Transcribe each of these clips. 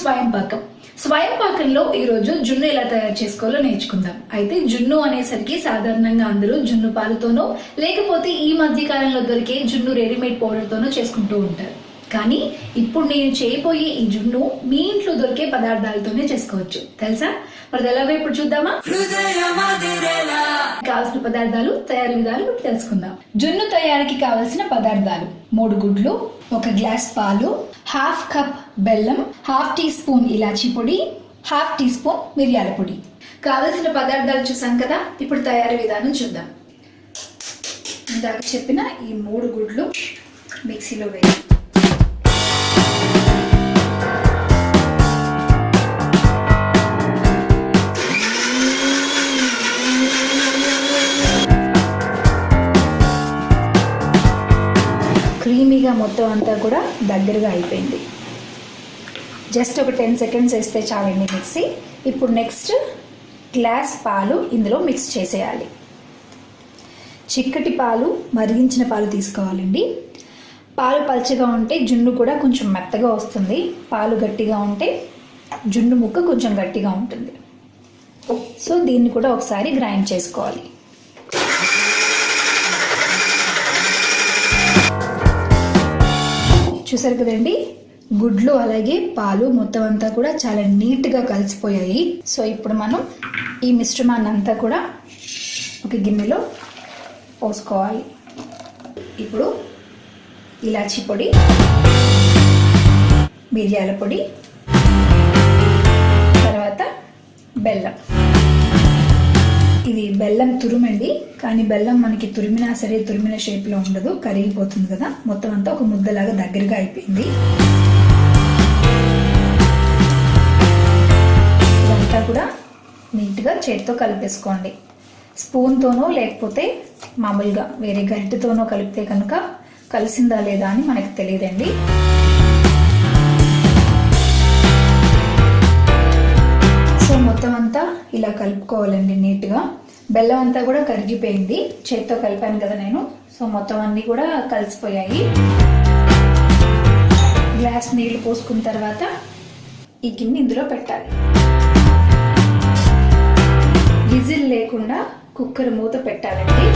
స్వయం పాకం స్వయం పాకంలో ఈరోజు జున్ను ఎలా తయారు చేసుకోవాలో నేర్చుకుందాం. అయితే జున్ను అనేసరికి సాధారణంగా అందరూ జున్ను పాలతోనో లేకపోతే ఈ మధ్య కాలంలో దొరికే జున్ను రెడీమేడ్ పౌడర్తోనో చేసుకుంటూ ఉంటారు. కానీ ఇప్పుడు నేను చేయబోయే ఈ జున్ను మీ ఇంట్లో దొరికే పదార్థాలతోనే చేసుకోవచ్చు. తెలుసా? మరి ఎలాగో ఇప్పుడు చూద్దామా? కావలసిన పదార్థాలు తయారీ విధానం ఇప్పుడు తెలుసుకుందాం. జున్ను తయారీకి కావలసిన పదార్థాలు మూడు గుడ్లు ఒక గ్లాస్ పాలు హాఫ్ కప్ బెల్లం హాఫ్ టీ స్పూన్ ఇలాచీ పొడి హాఫ్ టీ స్పూన్ మిరియాల పొడి. కావలసిన పదార్థాలు చూసాం కదా? ఇప్పుడు తయారీ విధానం చూద్దాం. ఇందాక చెప్పిన ఈ మూడు గుడ్లు మిక్సీలో వేయాలి క్రీమీగా మొత్తం అంతా కూడా దగ్గరగా అయిపోయింది. జస్ట్ ఒక టెన్ సెకండ్స్ వేస్తే చాలండి మిక్సీ. ఇప్పుడు నెక్స్ట్ గ్లాస్ పాలు ఇందులో మిక్స్ చేసేయాలి. చిక్కటి పాలు మరిగించిన పాలు తీసుకోవాలండి. పాలు పల్చగా ఉంటే జున్ను కూడా కొంచెం మెత్తగా వస్తుంది. పాలు గట్టిగా ఉంటే జున్ను ముక్క కొంచెం గట్టిగా ఉంటుంది. సో దీన్ని కూడా ఒకసారి గ్రైండ్ చేసుకోవాలి. చూసారు కదండి? గుడ్లు అలాగే పాలు మొత్తం అంతా కూడా చాలా నీట్గా కలిసిపోయాయి. సో ఇప్పుడు మనం ఈ మిశ్రమాన్ని అంతా కూడా ఒక గిన్నెలో పోసుకోవాలి. ఇప్పుడు ఇలాచి పొడి మిరియాల పొడి తర్వాత బెల్లం. ఇది బెల్లం తురుమండి. కానీ బెల్లం మనకి తురిమినా సరే తురిమిన షేప్లో ఉండదు కరిగిపోతుంది కదా. మొత్తం అంతా ఒక ముద్దలాగా దగ్గరగా అయిపోయింది. ఇదంతా కూడా నీట్గా చేతితో కలిపేసుకోండి. స్పూన్తోనో లేకపోతే మామూలుగా వేరే గరిటెతోనో కలిపితే కనుక కలిసిందా లేదా అని మనకు తెలియదండి. ఇలా కలుపుకోవాలండి నీట్గా. బెల్లం అంతా కూడా కరిగిపోయింది. చేత్తో కలిపాను కదా నేను. సో మొత్తం అన్నీ కూడా కలిసిపోయాయి. గ్లాస్ నీళ్ళు పోసుకున్న తర్వాత ఈ గిన్నె ఇందులో పెట్టాలి. విజిల్ లేకుండా కుక్కర్ మూత పెట్టాలండి.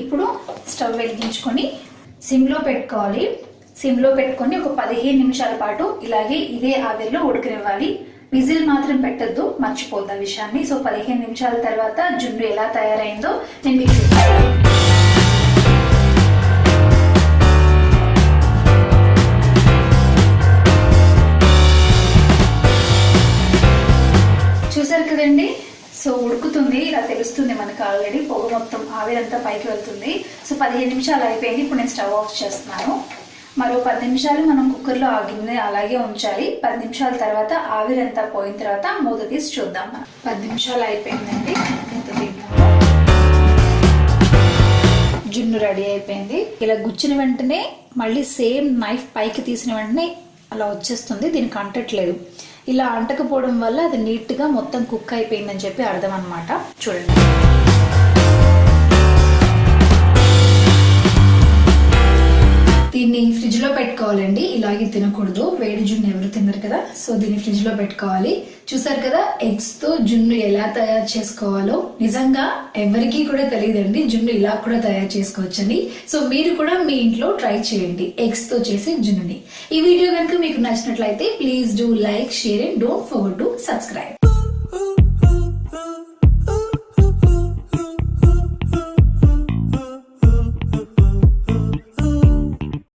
ఇప్పుడు స్టవ్ వెలిగించుకొని సిమ్లో పెట్టుకోవాలి. సిమ్లో పెట్టుకొని ఒక పదిహేను నిమిషాల పాటు ఇలాగే ఇదే ఆవిరిలో ఉడకనివ్వాలి. విజిల్ మాత్రం పెట్టద్దు మర్చిపోద్దాం విషయాన్ని. సో పదిహేను నిమిషాల తర్వాత జున్ను ఎలా తయారైందో నేను మీకు చూపిస్తాను. చూసారు కదండి? సో ఉడుకుతుంది ఇలా తెలుస్తుంది మనకు ఆల్రెడీ పొగ మొత్తం ఆవిరంతా పైకి వెళ్తుంది. సో పదిహేను నిమిషాలు అయిపోయింది. ఇప్పుడు నేను స్టవ్ ఆఫ్ చేస్తున్నాను. మరో పది నిమిషాలు మనం కుక్కర్లో ఆ గిన్నె అలాగే ఉంచాలి. పది నిమిషాల తర్వాత ఆవిరంతా పోయిన తర్వాత మూత తీసి చూద్దాం మనం. పది నిమిషాలు అయిపోయిందండి. మూత తీద్దాం. జున్ను రెడీ అయిపోయింది. ఇలా గుచ్చిన వెంటనే మళ్ళీ సేమ్ నైఫ్ పైకి తీసిన వెంటనే అలా వచ్చేస్తుంది. దీనికి అంటట్లేదు. ఇలా అంటకపోవడం వల్ల అది నీట్గా మొత్తం కుక్ అయిపోయిందని చెప్పి అర్థం అనమాట చూడండి. సో దీన్ని ఫ్రిడ్జ్లో పెట్టుకోవాలి. చూసారు కదా ఎగ్స్తో జున్ను ఎలా తయారు చేసుకోవాలో? నిజంగా ఎవరికి కూడా తెలియదండి జున్ను ఇలా కూడా తయారు చేసుకోవచ్చని. సో మీరు కూడా మీ ఇంట్లో ట్రై చేయండి ఎగ్స్తో చేసే జున్నుని. ఈ వీడియో కనుక మీకు నచ్చినట్లయితే please do like share and don't forget to subscribe.